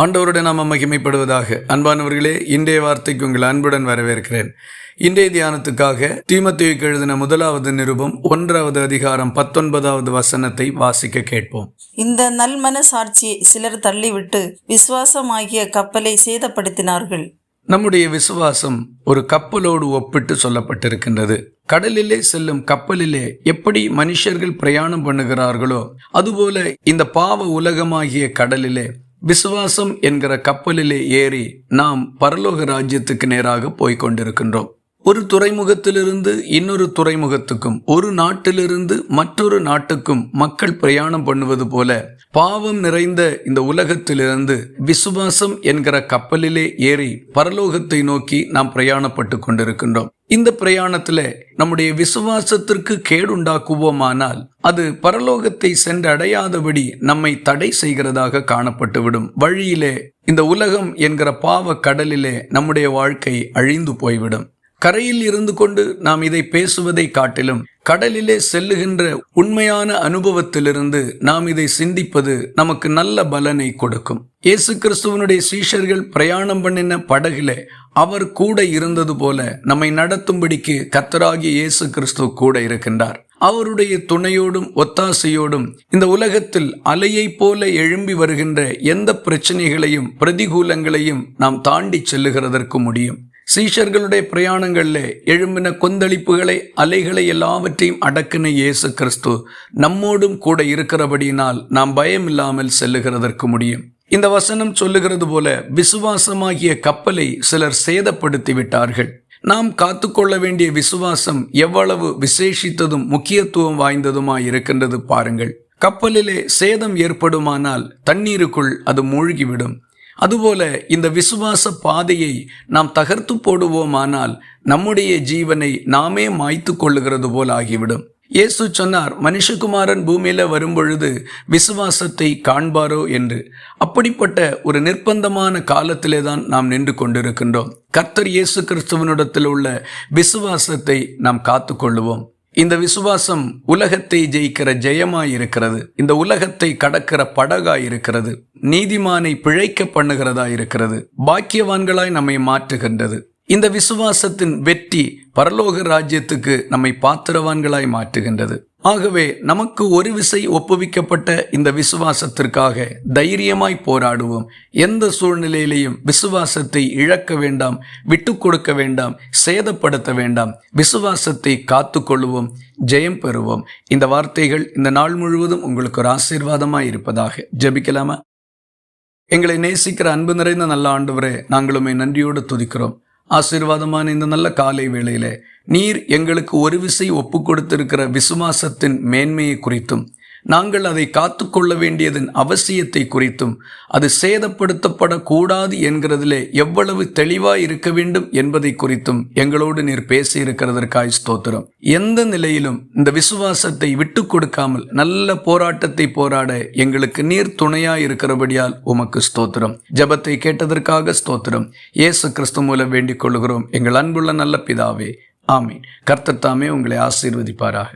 ஆண்டவருடைய நாம மகிமைப்படுவதாக. அன்பானவர்களே இன்றைய வார்த்தைக்கு உங்கள் அன்புடன் வரவேற்கிறேன். இன்றைய தியானத்துக்காக தீமத்தேயுக்கு எழுதின முதலாவது நிருபம் ஒன்றாவது அதிகாரம் பத்தொன்பதாவது வசனத்தை வாசிக்க கேட்போம். இந்த நல்மன சாட்சியை சிலர் தள்ளிவிட்டு விசுவாசமாகிய கப்பலை சேதப்படுத்தினார்கள். நம்முடைய விசுவாசம் ஒரு கப்பலோடு ஒப்பிட்டு சொல்லப்பட்டிருக்கின்றது. கடலிலே செல்லும் கப்பலிலே எப்படி மனுஷர்கள் பிரயாணம் பண்ணுகிறார்களோ அதுபோல இந்த பாவ உலகமாகிய கடலிலே விசுவாசம் என்கிற கப்பலிலே ஏறி நாம் பரலோக ராஜ்யத்துக்கு நேராக போய்க் கொண்டிருக்கின்றோம். ஒரு துறைமுகத்திலிருந்து இன்னொரு துறைமுகத்துக்கும் ஒரு நாட்டிலிருந்து மற்றொரு நாட்டுக்கும் மக்கள் பிரயாணம் பண்ணுவது போல பாவம் நிறைந்த இந்த உலகத்திலிருந்து விசுவாசம் என்கிற கப்பலிலே ஏறி பரலோகத்தை நோக்கி நாம் பிரயாணப்பட்டு கொண்டிருக்கின்றோம். இந்த பிரயாணத்துல நம்முடைய விசுவாசத்திற்கு கேடுண்டாக்குவோமானால் அது பரலோகத்தை சென்றடையாதபடி நம்மை தடை செய்கிறதாக காணப்பட்டுவிடும். வழியிலே இந்த உலகம் என்கிற பாவ கடலிலே நம்முடைய வாழ்க்கை அழிந்து போய்விடும். கரையில் இருந்து கொண்டு நாம் இதை பேசுவதை காட்டிலும் கடலிலே செல்லுகின்ற உண்மையான அனுபவத்திலிருந்து நாம் இதை சிந்திப்பது நமக்கு நல்ல பலனை கொடுக்கும். இயேசு கிறிஸ்துவனுடைய சீஷர்கள் பிரயாணம் பண்ணின படகிலே அவர் கூட இருந்தது போல நம்மை நடத்தும்படிக்கு கத்தராகிய இயேசு கிறிஸ்து கூட இருக்கின்றார். அவருடைய துணையோடும் ஒத்தாசையோடும் இந்த உலகத்தில் அலையைப் போல எழும்பி வருகின்ற எந்த பிரச்சனைகளையும் பிரதிகூலங்களையும் நாம் தாண்டி செல்லுகிறதற்கு முடியும். சீஷர்களுடைய பிரயாணங்களில் எழும்பின கொந்தளிப்புகளை அலைகளை எல்லாவற்றையும் அடக்கின இயேசு கிறிஸ்து நம்மோடும் கூட இருக்கிறபடியினால் நாம் பயம் இல்லாமல் செல்லுகிறதற்கு முடியும். இந்த வசனம் சொல்லுகிறது போல விசுவாசமாகிய கப்பலை சிலர் சேதப்படுத்தி விட்டார்கள். நாம் காத்துக்கொள்ள வேண்டிய விசுவாசம் எவ்வளவு விசேஷித்ததும் முக்கியத்துவம் வாய்ந்ததுமாய் இருக்கின்றது பாருங்கள். கப்பலிலே சேதம் ஏற்படுமானால் தண்ணீருக்குள் அது மூழ்கிவிடும். அதுபோல இந்த விசுவாச பாதையை நாம் தகர்த்து போடுவோமானால் நம்முடைய ஜீவனை நாமே மாய்த்து கொள்ளுகிறது போல் ஆகிவிடும். இயேசு சொன்னார் மனுஷகுமாரன் பூமியில வரும்பொழுது விசுவாசத்தை காண்பாரோ என்று. அப்படிப்பட்ட ஒரு நிர்பந்தமான காலத்திலே தான் நாம் நின்று கொண்டிருக்கின்றோம். கர்த்தர் இயேசு கிறிஸ்துவனிடத்தில் உள்ள விசுவாசத்தை நாம் காத்து கொள்ளுவோம். இந்த விசுவாசம் உலகத்தை ஜெயிக்கிற ஜெயமாய் இருக்கிறது இந்த உலகத்தை கடக்கிற படகாய் இருக்கிறது நீதிமானை பிழைக்க பண்ணுகிறதா இருக்கிறது பாக்கியவான்களாய் நம்மை மாற்றுகின்றது. இந்த விசுவாசத்தின் வெற்றி பரலோக ராஜ்யத்துக்கு நம்மை பாத்திரவான்களாய் மாற்றுகின்றது. ஆகவே நமக்கு ஒரு விசை ஒப்புவிக்கப்பட்ட இந்த விசுவாசத்திற்காக தைரியமாய் போராடுவோம். எந்த சூழ்நிலையிலையும் விசுவாசத்தை இழக்க வேண்டாம் விட்டு கொடுக்க வேண்டாம் சேதப்படுத்த வேண்டாம். விசுவாசத்தை காத்து ஜெயம் பெறுவோம். இந்த வார்த்தைகள் இந்த நாள் முழுவதும் உங்களுக்கு ஒரு ஆசீர்வாதமாக இருப்பதாக ஜெபிக்கலாமா? எங்களை நேசிக்கிற அன்பு நிறைந்த நல்ல ஆண்டவரே நாங்களுமே நன்றியோடு துதிக்கிறோம். ஆசீர்வாதமான இந்த நல்ல காலை வேளையில் நீர் எங்களுக்கு ஒரு விசை ஒப்பு கொடுத்திருக்கிற விசுவாசத்தின் மேன்மையை குறித்தும் நாங்கள் அதை காத்துக்கொள்ள வேண்டியதன் அவசியத்தை குறித்தும் அது சேதப்படுத்தப்படக்கூடாது என்கிறதிலே எவ்வளவு தெளிவாய் இருக்க வேண்டும் என்பதை குறித்தும் எங்களோடு நீர் பேசியிருக்கிறதற்காய் ஸ்தோத்திரம். எந்த நிலையிலும் இந்த விசுவாசத்தை விட்டு கொடுக்காமல் நல்ல போராட்டத்தை போராட எங்களுக்கு நீர் துணையாய் இருக்கிறபடியால் உமக்கு ஸ்தோத்திரம். ஜபத்தை கேட்டதற்காக ஸ்தோத்திரம். இயேசு கிறிஸ்து மூலம் வேண்டிக் கொள்கிறோம் எங்கள் அன்புள்ள நல்ல பிதாவே ஆமீன். கர்த்தத்தாமே உங்களை ஆசீர்வதிப்பாராக.